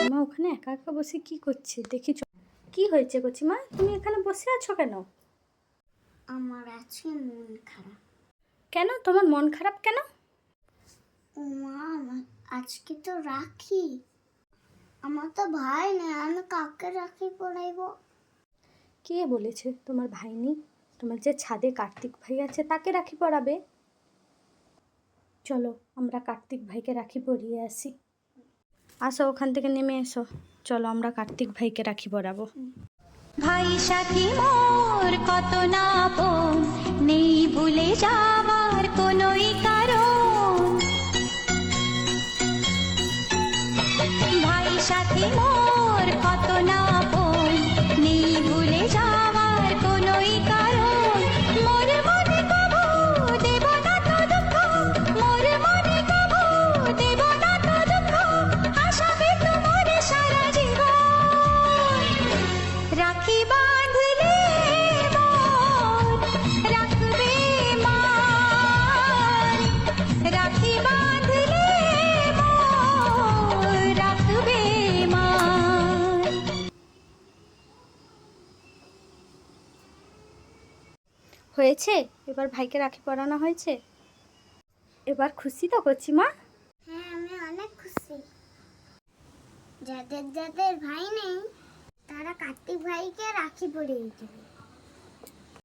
ওখানে একা একা বসে কি করছে? দেখি কি হয়েছে কচিমা? তুমি এখানে বসে আছো কেন? আমার আছে মন খারাপ। কেন? তোমার মন খারাপ কেন? মা আজকে তো রাখি। আমার তো ভাই নেই আমি কাকে রাখি পড়াইবো? কে বলেছে তোমার ভাই নেই? তোমার যে ছাদে কার্তিক ভাই আছে তাকে রাখি পরাবে চলো আমরা কার্তিক ভাইকে রাখি পরিয়ে আসি। আসো, ওখান থেকে নেমে এসো। চলো, আমরা কার্তিক ভাইকে রাখি বরাবো ভাই সাথী মোর কত না নেই ভুলে যাওয়ার কোনোই কারণ। ভাই সাথী মোর হয়েছে? এবার ভাইকে রাখি পরানো হয়েছে? এবার খুশি তো কচিমা হ্যাঁ আমি অনেক খুশি। যাদের যাদের ভাই নেই, তারা কার্তিক ভাইকে রাখি পরিয়ে দেবে।